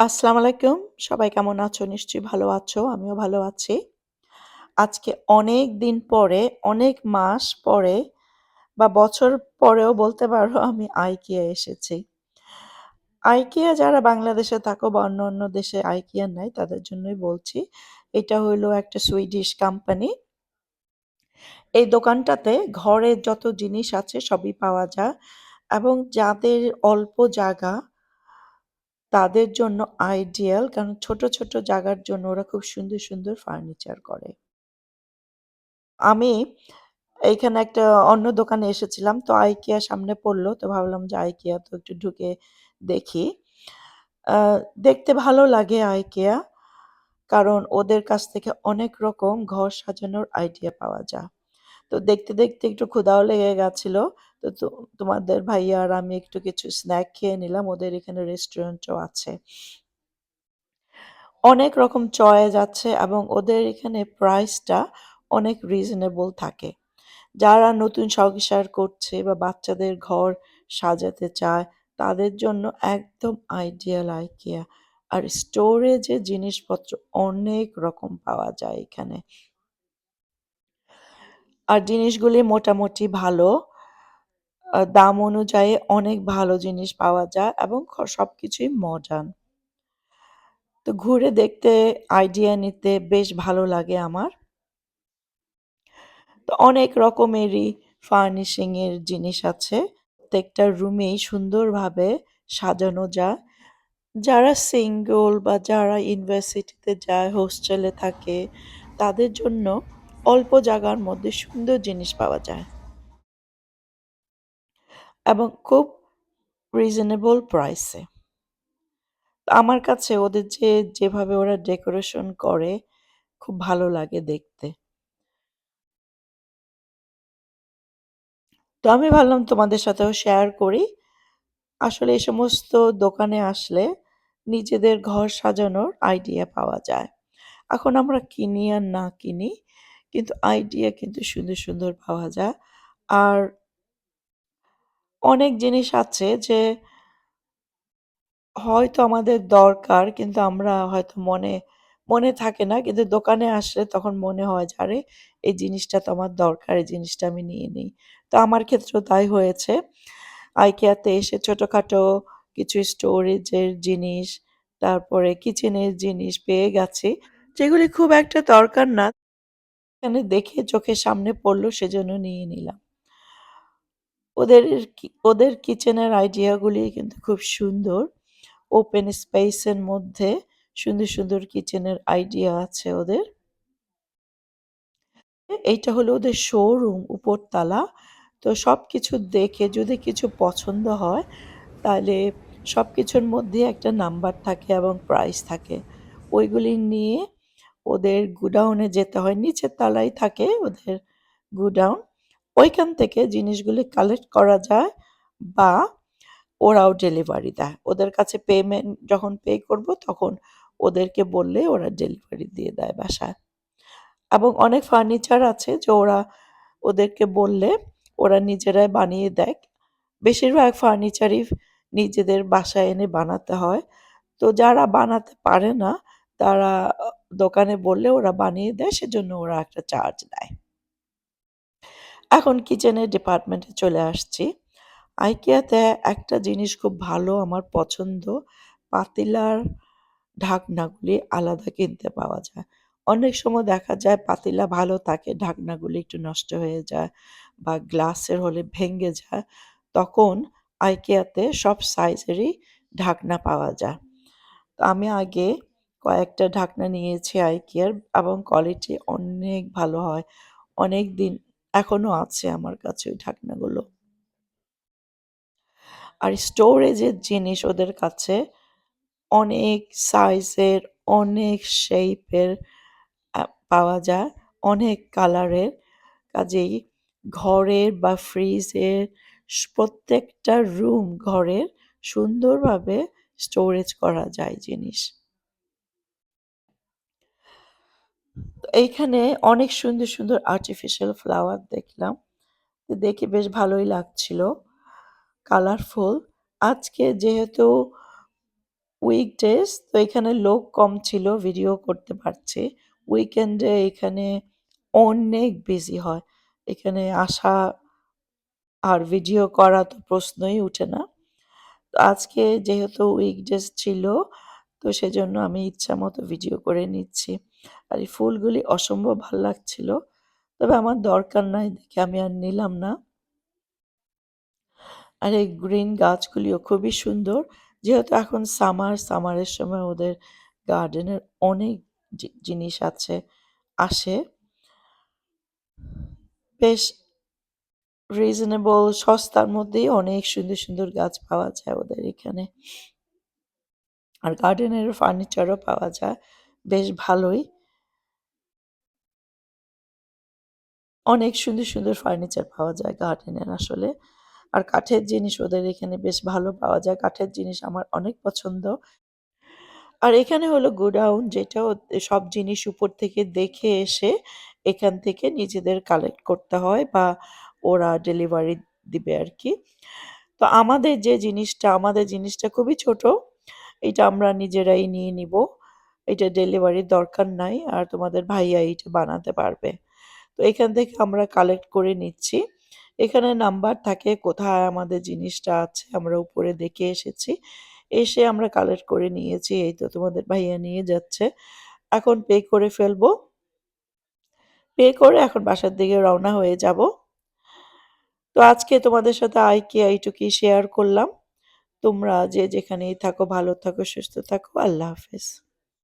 আসসালামু আলাইকুম। সবাই কেমন আছো? নিশ্চয়ই ভালো আছো। আমিও ভালো আছি। আজকে অনেক দিন পরে, অনেক মাস পরে বা বছর পরেও বলতে পারো আমি আইকিয়া এসেছি। আইকিয়া যারা বাংলাদেশে থাকো বা অন্য-অন্য দেশে আইকিয়া নাই তাদের জন্যই বলছি। এটা হইল একটা সুইডিশ কোম্পানি। এই দোকানটাতে ঘরের যত জিনিস আছে সবই পাওয়া যায় এবং যাদের অল্প জায়গা তাদের জন্য আইডিয়াল কারণ ছোট, ছোট জায়গার জন্য ওরা খুব সুন্দর, সুন্দর ফার্নিচার করে। আমি এইখানে একটা অন্য দোকানে এসেছিলাম। তো আইকিয়া সামনে পড়ল তো ভাবলাম যে আইকিয়া তো একটু ঢুকে দেখি। দেখতে ভালো লাগে আইকিয়া কারণ ওদের কাছ থেকে অনেক রকম ঘর সাজানোর আইডিয়া পাওয়া যায়। তো দেখতে, দেখতে একটু ক্ষুধাও লেগে গেছিল। তো তোমাদের ভাইয়া আর আমি একটু কিছু স্ন্যাক খেয়ে নিলাম। ওদের এখানে রেস্টুরেন্টও আছে। অনেক রকম চয়েস আছে এবং ওদের এখানে প্রাইসটা অনেক রিজনেবল থাকে। যারা নতুন সংসার করছে বা বাচ্চাদের ঘর সাজাতে চায় তাদের জন্য একদম আইডিয়াল IKEA। আর স্টোরেজে জিনিসপত্র অনেক রকম পাওয়া যায় এখানে। আর জিনিসগুলি মোটামুটি ভালো। দাম অনুযায়ী অনেক ভালো জিনিস পাওয়া যায় এবং খ সবকিছুই মডার্ন। তো ঘুরে দেখতে, আইডিয়া নিতে বেশ ভালো লাগে আমার। তো অনেক রকমেরই ফার্নিশিং এর জিনিস আছে। প্রত্যেকটা রুমেই সুন্দরভাবে সাজানো যায়। যারা সিঙ্গল বা যারা ইউনিভার্সিটিতে যায়, হোস্টেলে থাকে তাদের জন্য অল্প জায়গার মধ্যে সুন্দর জিনিস পাওয়া যায়। এবং খুব রিজনেবল প্রাইসে। আমার কাছে ওদের যে, যেভাবে ওরা ডেকোরেশন করে, খুব ভালো লাগে দেখতে। তো আমি ভাবলাম তোমাদের সাথেও শেয়ার করি। আসলে এই সমস্ত দোকানে আসলে নিজেদের ঘর সাজানোর আইডিয়া পাওয়া যায়। এখন আমরা কিনি আর না কিনি কিন্তু আইডিয়া কিন্তু সুন্দর, সুন্দর পাওয়া যায়। আর অনেক জিনিস আছে যে হয়তো আমাদের দরকার কিন্তু আমরা হয়তো মনে, মনে থাকে না কিন্তু দোকানে আসলে তখন মনে হয় যে আরে এই জিনিসটা তো আমার দরকার, এই জিনিসটা আমি নিয়ে নিই। তো আমার ক্ষেত্রেও তাই হয়েছে। আইকিয়াতে এসে ছোটখাটো কিছু স্টোরেজের জিনিস, তারপরে কিচেনের জিনিস পেয়ে গেছি। যেগুলি খুব একটা দরকার না। এখানে দেখে চোখের সামনে পড়ল সেজন্য নিয়ে নিলাম। ওদের ওদের কিচেনের আইডিয়াগুলি কিন্তু খুব সুন্দর। ওপেন স্পেসের মধ্যে সুন্দর, সুন্দর কিচেনের আইডিয়া আছে ওদের। এইটা হলো ওদের শোরুম উপরতলা। তো সব কিছু দেখে যদি কিছু পছন্দ হয় তাহলে সব কিছুর মধ্যেই একটা নাম্বার থাকে এবং প্রাইস থাকে। ওইগুলি নিয়ে ওদের গুডাউনে যেতে হয়। নিচের তলায় থাকে ওদের গুডাউন। ওইখান থেকে জিনিসগুলি কালেক্ট করা যায় বা ওরাও ডেলিভারি দেয়। ওদের কাছে পেমেন্ট যখন পে করব তখন ওদেরকে বললে ওরা ডেলিভারি দিয়ে দেয় বাসায়। এবং অনেক ফার্নিচার আছে যে ওরা ওদেরকে বললে ওরা নিজেরাই বানিয়ে দেয়। বেশিরভাগ ফার্নিচারই নিজেদের বাসায় এনে বানাতে হয়। তো যারা বানাতে পারে না, তারা দোকানে বললে ওরা বানিয়ে দেয় সেজন্য ওরা একটা চার্জ নেয়। এখন কিচেনের ডিপার্টমেন্টে চলে আসছি। IKEA তে একটা জিনিস খুব ভালো আমার পছন্দ। পাতিলার ঢাকনাগুলি আলাদা কিনতে পাওয়া যায়। অনেক সময় দেখা যায় পাতিলা ভালো থাকে, ঢাকনাগুলি একটু নষ্ট হয়ে যায় বা গ্লাসের হলে ভেঙে যায়। তখন IKEA তে সব সাইজেরই ঢাকনা পাওয়া যায়। আমি আগে কয়েকটা ঢাকনা নিয়েছি IKEA র এবং কোয়ালিটি অনেক ভালো হয়। অনেক দিন এখনও আছে আমার কাছে ওই ঢাকনাগুলো। আর স্টোরেজের জিনিস ওদের কাছে অনেক সাইজের, অনেক শেপের পাওয়া যায়, অনেক কালারের। কাজেই ঘরের বা ফ্রিজের প্রত্যেকটা রুম ঘরের সুন্দরভাবে স্টোরেজ করা যায় জিনিস। এইখানে অনেক সুন্দর, সুন্দর আর্টিফিশিয়াল ফ্লাওয়ার দেখলাম। দেখে বেশ ভালোই লাগছিল। কালারফুল। আজকে যেহেতু উইকডেজ তো এখানে লোক কম ছিল ভিডিও করতে পারছি উইকেন্ডে এখানে অনেক বিজি হয় এখানে আসা আর ভিডিও করা তো প্রশ্নই উঠে না আজকে যেহেতু উইকডেজ ছিল তো সেজন্য আমি ইচ্ছা মতো ভিডিও করে নিচ্ছি। আর এই ফুলগুলি অসম্ভব ভালো লাগছিল। তবে আমার দরকার নাই, দেখে আমি আর নিলাম না। আর এই গ্রিন গাছগুলিও খুবই সুন্দর। যেহেতু এখন সামার, সামারের সময় ওদের গার্ডেনের অনেক জিনিস আছে, আসে। বেশ রিজনেবল সস্তার মধ্যেই অনেক সুন্দর সুন্দর গাছ পাওয়া যায় ওদের এখানে। আর গার্ডেনের ফার্নিচারও পাওয়া যায়। বেশ ভালোই। অনেক সুন্দর সুন্দর ফার্নিচার পাওয়া যায় গার্ডেনের আসলে। আর কাঠের জিনিস ওদের এখানে বেশ ভালো পাওয়া যায়। কাঠের জিনিস আমার অনেক পছন্দ। আর এখানে হলো গোডাউন যেটা সব জিনিস উপর থেকে দেখে এসে এখান থেকে নিজেদের কালেক্ট করতে হয় বা ওরা ডেলিভারি দিবে আর কি তো আমাদের যে জিনিসটা, আমাদের জিনিসটা খুবই ছোট। এটা আমরা নিজেরাই নিয়ে নিব। এটা ডেলিভারির দরকার নাই আর তোমাদের ভাইয়া এটা বানাতে পারবে। তো এখান থেকে আমরা কালেক্ট করে নিচ্ছি। এখানে নাম্বার থাকে কোথায় আমাদের জিনিসটা আছে, আমরা উপরে দেখে এসেছি। এসে আমরা কালেক্ট করে নিয়েছি, এই তো তোমাদের ভাইয়া নিয়ে যাচ্ছে। এখন পে করে ফেলব। পে করে এখন বাসার দিকে রওনা হয়ে যাব। তো আজকে তোমাদের সাথে আইকে এইটুকুই শেয়ার করলাম। তোমরা যে যেখানেই থাকো ভালো থাকো সুস্থ থাকো। আল্লাহ হাফেজ।